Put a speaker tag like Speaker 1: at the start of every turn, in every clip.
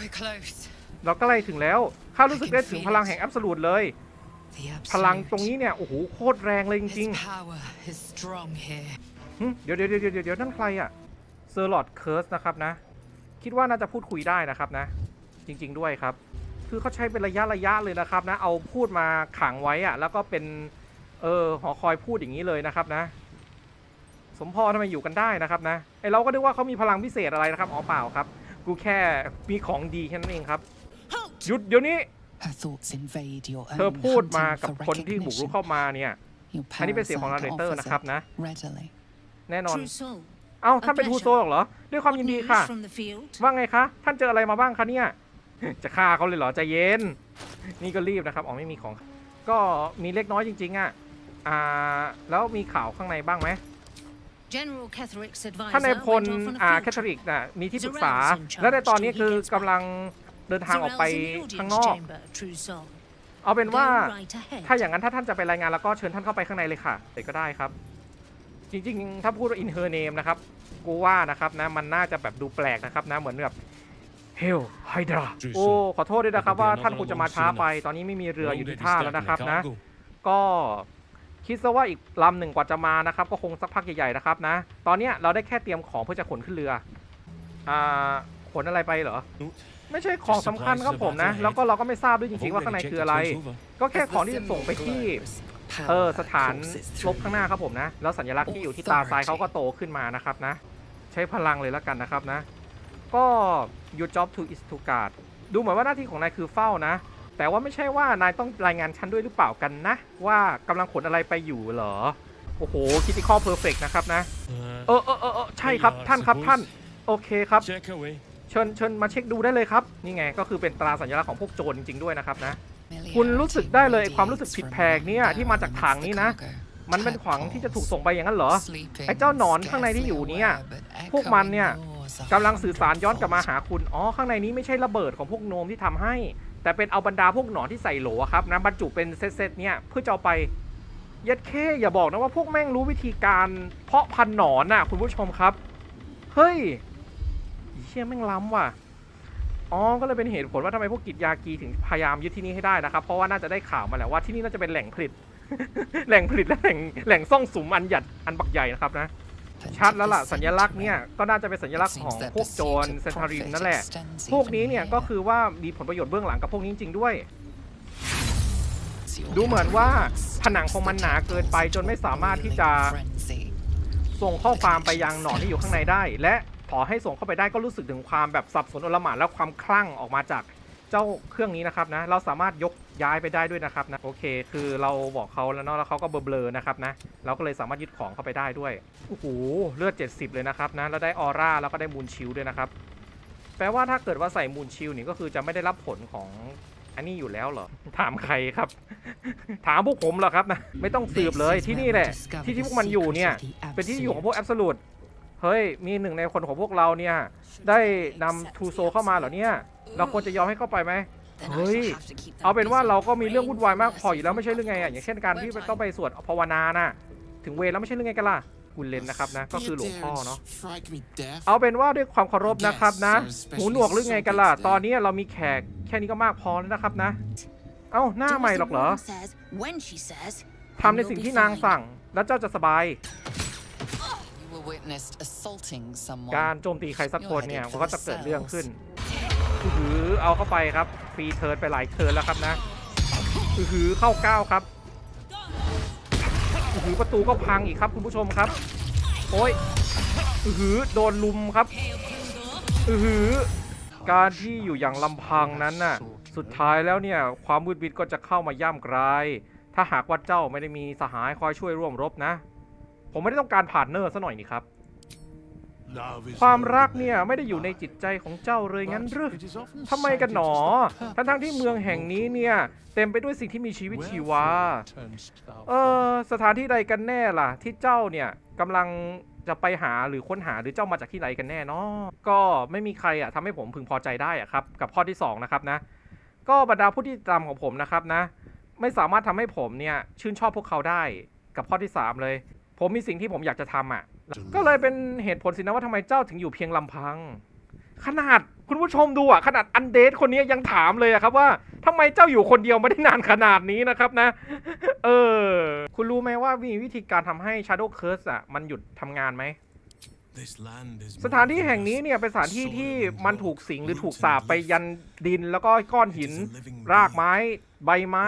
Speaker 1: We're close.
Speaker 2: เราใกล้ถึงแล้วข้ารู้สึกได้ถึงพลังแห่งแอบสูตเลย
Speaker 1: The
Speaker 2: พลัง
Speaker 1: absolute.
Speaker 2: ตรงนี้เนี่ยโอ้โหโคตรแรงเลยจริง
Speaker 1: Its power is strong here.
Speaker 2: ๆหึเดี๋ยวเดี๋ยวเดี๋ยวเดี๋ยวเดี๋ยวนั่นใครอะเซอร์ลอดเคิร์สนะครับนะ คิดว่าน่าจะพูดคุยได้นะครับนะ จริง ๆด้วยครับ คือเขาใช้เป็นระยะระยะเลยนะครับนะ เอาพูดมาขังไว้อะแล้วก็เป็นเออหอคอยพูดอย่างนี้เลยนะครับนะ สมพรทำไมอยู่กันได้นะครับนะไอเราก็นึกว่าเขามีพลังพิเศษอะไรนะครับอ๋อเปล่าครับ กูแค่มีของดีแค่นั้นเองครับ หยุดเดี๋ยวนี้
Speaker 3: Her thoughts invade your
Speaker 2: เธอ
Speaker 3: own
Speaker 2: พูดมา
Speaker 3: hunting
Speaker 2: กับ
Speaker 3: for
Speaker 2: คนที่บุกรุก
Speaker 3: recognition.
Speaker 2: เข้ามาเนี่ย
Speaker 3: You
Speaker 2: อันนี้เป็นเสียงของ
Speaker 3: parasite
Speaker 2: นาเรเตอร์
Speaker 3: offers
Speaker 2: นะครับ
Speaker 3: it
Speaker 2: นะ
Speaker 3: readily.
Speaker 2: แน่นอน
Speaker 4: Trousseau,
Speaker 2: เอ้าท่านเป็นทูโซเหรอ ด้วยความยินดีค่ะ
Speaker 4: from the field?
Speaker 2: ว่าไงคะ ท่านเจออะไรมาบ้างคะเนี่ย จะฆ่าเขาเลยเหรอใจเย็น นี่ก็รีบนะครับ อ๋อไม่มีของ ก็มีเล็กน้อยจริง ๆ อะ อ่า แล้วมีข่าวข้างในบ้างไหม
Speaker 4: General Catherick's
Speaker 2: ท่านใน
Speaker 4: advisor
Speaker 2: พล
Speaker 4: went off on a
Speaker 2: อ่า
Speaker 4: field
Speaker 2: แคทอลิกน่ะมีที่ปรึกษา
Speaker 4: Zarel's in charge
Speaker 2: และในตอนนี้
Speaker 4: till he
Speaker 2: คือ
Speaker 4: gets
Speaker 2: กำลังเดินทางออกไป
Speaker 4: Zarel's in the
Speaker 2: ข้าง
Speaker 4: audience
Speaker 2: นอก
Speaker 4: chamber, Trousseau.
Speaker 2: เอาเป็นว่า
Speaker 4: Go right ahead.
Speaker 2: ถ้าอย่างนั้นถ้าท่านจะไปรายงานแล้วก็เชิญท่านเข้าไปข้างในเลยค่ะแต่ก็ได้ครับ จริงๆ ถ้าพูดว่า in her name นะครับ กูว่านะครับนะมันน่าจะแบบดูแปลกนะครับนะเหมือนแบบ Hell Hydra โอ้ขอโทษด้วยนะครับว่าท่านคงจะมาช้าไป ตอนนี้ไม่มีเรืออยู่ที่ท่าแล้วนะครับนะ ก็ คิดซะว่าอีกลำหนึ่งกว่าจะมานะครับ ก็คงสักพักใหญ่ๆนะครับนะ ตอนเนี้ยเราได้แค่เตรียมของเพื่อจะขนขึ้นเรือ อ่า ขนอะไรไปเหรอ ไม่ใช่ของสำคัญครับผมนะ แล้วก็เราก็ไม่ทราบด้วยจริงๆว่าข้างในคืออะไร ก็แค่ของที่จะส่งไปที่เออสถานลบข้างหน้าครับผมนะ แล้วสัญลักษณ์ที่อยู่ที่ตาซ้ายเขาก็โตขึ้นมานะครับนะ ใช้พลังเลยแล้วกันนะครับนะ ก็ your job to is to guard ดูเหมือนว่าหน้าที่ของนายคือเฝ้านะ แต่ว่าไม่ใช่ว่านายต้องรายงานฉันด้วยหรือเปล่ากันนะ ว่ากำลังขนอะไรไปอยู่เหรอ โอ้โห critical perfect นะครับนะเออเออเออเออใช่ครับท่านครับท่าน โอเคครับ
Speaker 5: Check away.
Speaker 2: เชิญเชิญมาเช็คดูได้เลยครับ นี่ไงก็คือเป็นตราสัญลักษณ์ของพวกโจรจริงๆด้วยนะครับนะ คุณรู้สึกได้เลยความรู้สึกผิดแผกเนี่ยที่มาจากถังนี้นะ มันเป็นขวางที่จะถูกส่งไปอย่างนั้นเหรอ ไอ้เจ้าหนอนข้างในที่อยู่เนี่ยพวกมันเนี่ยกำลังสื่อสารย้อนกลับมาหาคุณ อ๋อ ข้างในนี้ไม่ใช่ระเบิดของพวกโนมที่ทำให้ แต่เป็นเอาบรรดาพวกหนอนที่ใส่โหลครับนะบรรจุเป็นเซตๆเนี่ยเพื่อจะเอาไปย็ดเคอย่าบอกนะว่าพวกแม่งรู้วิธีการเพาะพันธุ์หนอนน่ะคุณผู้ชมครับ เฮ้ยเชี่ยแม่งล้ำว่ะอ๋อก็เลยเป็นเหตุผลว่าทำไมพวกกิจยากีถึงพยายามยึดที่นี่ให้ได้นะครับ เพราะว่าน่าจะได้ข่าวมาแล้วว่าที่นี่น่าจะเป็นแหล่งผลิต แหล่งผลิตและแหล่งแหล่งซ่องสุมอันหยัดอันบักใหญ่นะครับนะ ชัดแล้วล่ะสัญลักษณ์เนี่ยก็น่าจะเป็นสัญลักษณ์ของพวกโจรเซนทารินนั่นแหละ พวกนี้เนี่ยก็คือว่ามีผลประโยชน์เบื้องหลังกับพวกนี้จริงๆด้วย ดูเหมือนว่าผนังของมันหนาเกินไปจนไม่สามารถที่จะส่งข้อความไปยังหนอนที่อยู่ข้างในได้ และขอให้ส่งเข้าไปได้ก็รู้สึกถึงความแบบสับสนโอลหม่านและความคลั่งออกมาจากเจ้าเครื่องนี้นะครับนะ เราสามารถยก ย้ายไปได้ด้วยนะครับนะโอเค คือเราบอกเขาแล้วเนาะแล้วเขาก็เบลอๆนะครับนะเราก็เลยสามารถยึดของเข้าไปได้ด้วยโอ้โหเลือด 70 เลยนะครับนะแล้วได้ออร่าแล้วก็ได้มูลชิลด้วยนะครับแปลว่าถ้าเกิดว่าใส่มูลชิลนี่ก็คือจะไม่ได้รับผลของอันนี้อยู่แล้วเหรอ ถามใครครับ ถามพวกผมเหรอครับนะไม่ต้องสืบเลยที่นี่แหละ ที่ที่พวกมันอยู่เนี่ย เป็นที่อยู่ของพวกแอบสูตเฮ้ย มีหนึ่งในคนของพวกเราเนี่ย ได้นำทูโซเข้ามาเหรอเนี่ย เราควรจะยอมให้เข้าไปไหม
Speaker 4: Then I
Speaker 2: เฮ้ย
Speaker 4: shall have to keep them
Speaker 2: เอาเป็นว่า
Speaker 4: busy
Speaker 2: เราก็มีเรื่อง
Speaker 4: praying
Speaker 2: วุ่นวายมาก
Speaker 4: for
Speaker 2: พออยู่แล้วไม่ใช่เรื่องไงอะอย่างเช่นการที่ต้องไปสวดภาวนาน่ะถึงเวรแล้วไม่ใช่เรื่องไงกันล่ะคุณเลนนะครับนะ ก็คือหลวงพ่อเนาะเอาเป็นว่าด้วยความเคารพนะครับนะหูหนวกหรือไงกันล่ะตอนนี้เรามีแขกแค่นี้ก็มากพอแล้วนะครับนะ เอ้าหน้า
Speaker 4: Do
Speaker 2: ใหม่
Speaker 4: as
Speaker 2: หร
Speaker 4: the
Speaker 2: อกเหรอ
Speaker 4: woman says, when she says,
Speaker 2: ทำในสิ่งที่นางสั่งแล้วเจ้าจะสบายการโจมตีใครสักคนเนี่ยมันก็จะเกิดเรื่องขึ้นอือ หือเอาเข้าไปครับฟรีเทิร์นไปหลายเทิร์นแล้วครับนะอือหือเข้าก้าวครับอือหือประตูก็พังอีกครับคุณผู้ชมครับ โอ้ยอือหือโดนลุมครับอือหือการที่อยู่อย่างลำพังนั้นน่ะสุดท้ายแล้วเนี่ยความมืดมิดก็จะเข้ามาย่ำกราย ถ้าหากว่าเจ้าไม่ได้มีสหายคอยช่วยร่วมรบนะ ผมไม่ได้ต้องการผ่านเนอร์ซะหน่อยนี่ครับ ความรักเนี่ยไม่ได้อยู่ในจิตใจของเจ้าเลยงั้นหรือทำไมกันหนอ ทั้งทั้งๆที่เมืองแห่งนี้เนี่ยเต็มไปด้วยสิ่งที่มีชีวิตชีวา เออสถานที่ใดกันแน่ล่ะ ที่เจ้าเนี่ยกำลังจะไปหาหรือค้นหาหรือเจ้ามาจากที่ไหนกันแน่เนาะก็ไม่มีใครอะทำให้ผมพึงพอใจได้อะครับ กับข้อที่สองนะครับนะ ก็บรรดาผู้ที่ตามของผมนะครับนะ ไม่สามารถทำให้ผมเนี่ยชื่นชอบพวกเขาได้ กับข้อที่สามเลย ผมมีสิ่งที่ผมอยากจะทำอะ ก็เลยเป็นเหตุผลสินะว่าทำไมเจ้าถึงอยู่เพียงลำพัง ขนาดคุณผู้ชมดูอะ ขนาดอันเดทคนนี้ยังถามเลยอะครับว่าทำไมเจ้าอยู่คนเดียวไม่ได้นานขนาดนี้นะครับนะ เออ คุณรู้ไหมว่ามีวิธีการทำให้ Shadow Curse อะ มันหยุดทำงานไหม สถานที่แห่งนี้เนี่ยเป็นสถานที่ที่มันถูกสิงหรือถูกสาปไปยันดินแล้วก็ก้อนหิน รากไม้ ใบไม้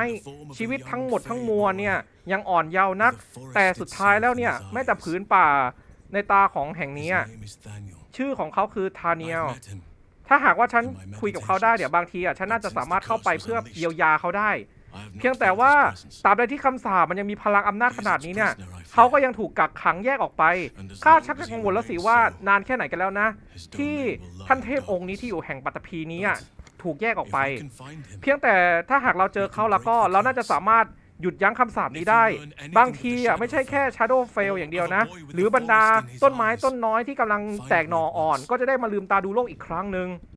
Speaker 2: ชีวิตทั้งหมดทั้งมวลเนี่ยยังอ่อนเยาว์นัก แต่สุดท้ายแล้วเนี่ยแม้แต่ผืนป่าในตาของแห่งนี้อะชื่อของเขาคือทาเนียลถ้าหากว่าฉันคุยกับเขาได้เดี๋ยวบางทีอะฉันน่าจะสามารถเข้าไปเพื่อเยียวยาเขาได้ เพียงแต่ว่าตราบใดที่คำสาปมันยังมีพลังอำนาจขนาดนี้เนี่ย เขาก็ยังถูกกักขังแยกออกไป ข้าชักจะกังวลแล้วสิว่านานแค่ไหนกันแล้วนะ ที่ท่านเทพองค์นี้ที่อยู่แห่งปัตตภีนี้อะถูกแยกออกไป เพียงแต่ถ้าหากเราเจอเขาแล้วก็เราน่าจะสามารถหยุดยั้งคำสาปนี้ได้ บางทีอะไม่ใช่แค่ Shadow f a i l อย่างเดียวนะ หรือบรรดาต้นไม้ต้นน้อยที่กำลังแตกหน่ออ่อน ก็จะได้มาลืมตาดูโลกอีกครั้งหนึ่ง